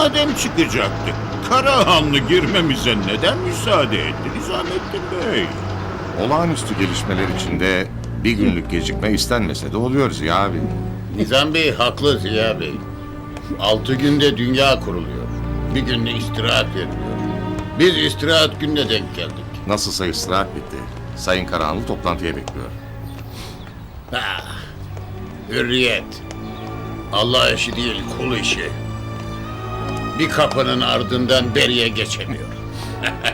Madem çıkacaktık, Karahanlı girmemize neden müsaade etti Nizamettin Bey? Olağanüstü gelişmeler içinde bir günlük gecikme istenmese de oluyor Ziya abi. Nizam Bey haklı Ziya Bey. Altı günde dünya kuruluyor. Bir günde istirahat veriliyor. Biz istirahat gününe denk geldik. Nasılsa istirahat bitti. Sayın Karahanlı toplantıya bekliyor. Ha, hürriyet. Allah işi değil kul işi. Bir kapının ardından beriye geçemiyor.